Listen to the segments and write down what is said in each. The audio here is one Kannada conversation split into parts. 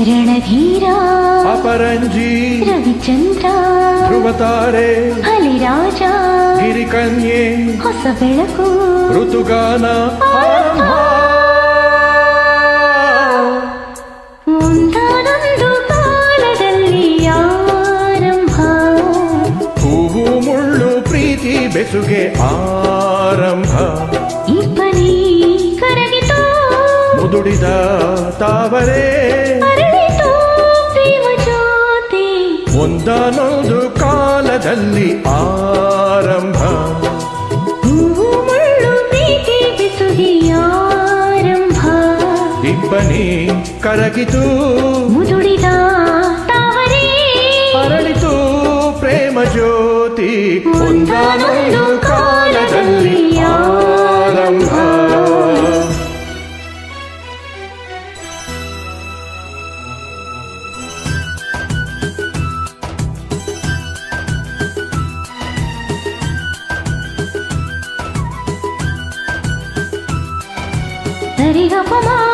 ರಣಧೀರ ಅಪರಂಜಿ ರವಿಚಂದ್ರ ಧ್ರುವತಾರೆ ಹಲಿರಾಜ ಗಿರಿಕನ್ಯೆ ಹೊಸ ಬೆಳಕು ಋತುಗಾನ ಆರಂಭ ಒಂದಾನೊಂದು ಕಾಲದಲ್ಲಿ ಆರಂಭ. ಹೂವು ಮುಳ್ಳು ಪ್ರೀತಿ ಬೆಸುಗೆ ಆರಂಭ. ಇಬ್ಬನಿ ಕರಗಿತು. ಮುದುಡಿದ ತಾವರೇ ಒಂದಾನೊಂದು ಕಾಲದಲ್ಲಿ ಆರಂಭ. ಹೂವು ಮುಳ್ಳು ಪ್ರೀತಿ ಬೆಸುಗೆ ಆರಂಭ. ಇಬ್ಬನಿ ಕರಗಿತು. ಮುದುಡಿದ ತಾವರೇ. ಅರಳಿತು ಪ್ರೇಮ ಜ್ಯೋತಿ. ಒಂದಾನೊಂದು சரிகப்பமா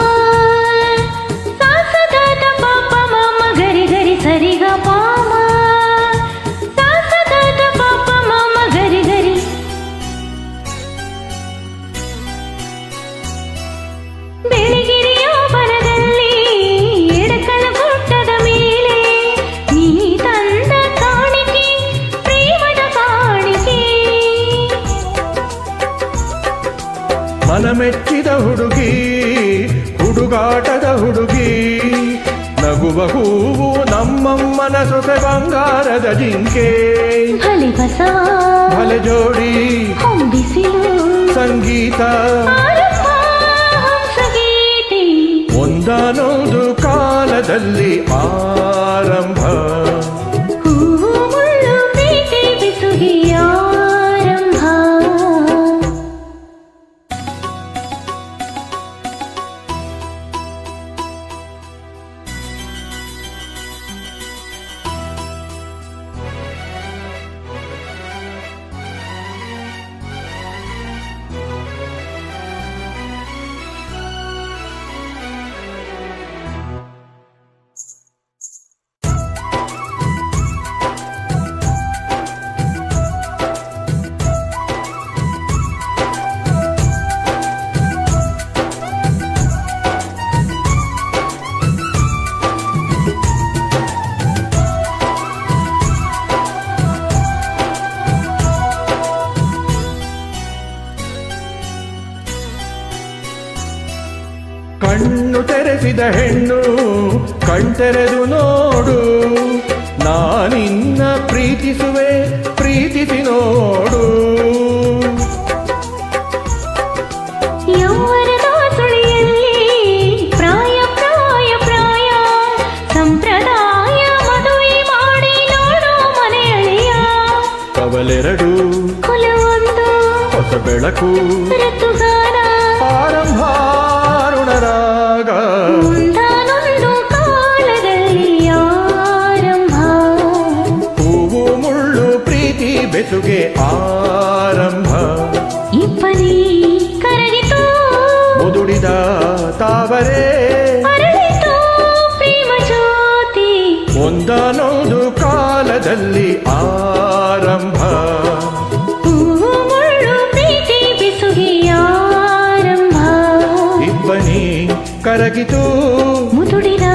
ಮನಮೆಚ್ಚಿದ ಹುಡುಗಿ ಹುಡುಗಾಟದ ಹುಡುಗಿ. ನಗುವ ಹೂವು ನಮ್ಮಮ್ಮನ ಸೊಸೆ ಬಂಗಾರದ ಜಿಂಕೆ. ಭಲೆ ಜೋಡಿ ಸಂಗೀತ. ಒಂದಾನೊಂದು ಕಾಲದಲ್ಲಿ ಆರಂಭ ಕಣ್ಣು ತೆರೆಸಿದ ಹೆಣ್ಣು ಕಣ್ತೆರೆದು ನೋಡು. ನಾನಿನ್ನ ಪ್ರೀತಿಸುವೆ ಪ್ರೀತಿಸಿ ನೋಡು. ಕವಲೆರಡು ಹೊಸ ಬೆಳಕು ಆರಂಭ. ಹೂವು ಮುಳ್ಳು ಪ್ರೀತಿ ಬೆಸುಗೆ ಆರಂಭ. ಮುದುಡಿದ ತಾವರೇ. ಒಂದಾನೊಂದು ಕಾಲದಲ್ಲಿ ಆರಂಭ ಆರಂಭ ಇಬ್ಬನಿ ಕರಗಿತು ಮುದುಡಿದ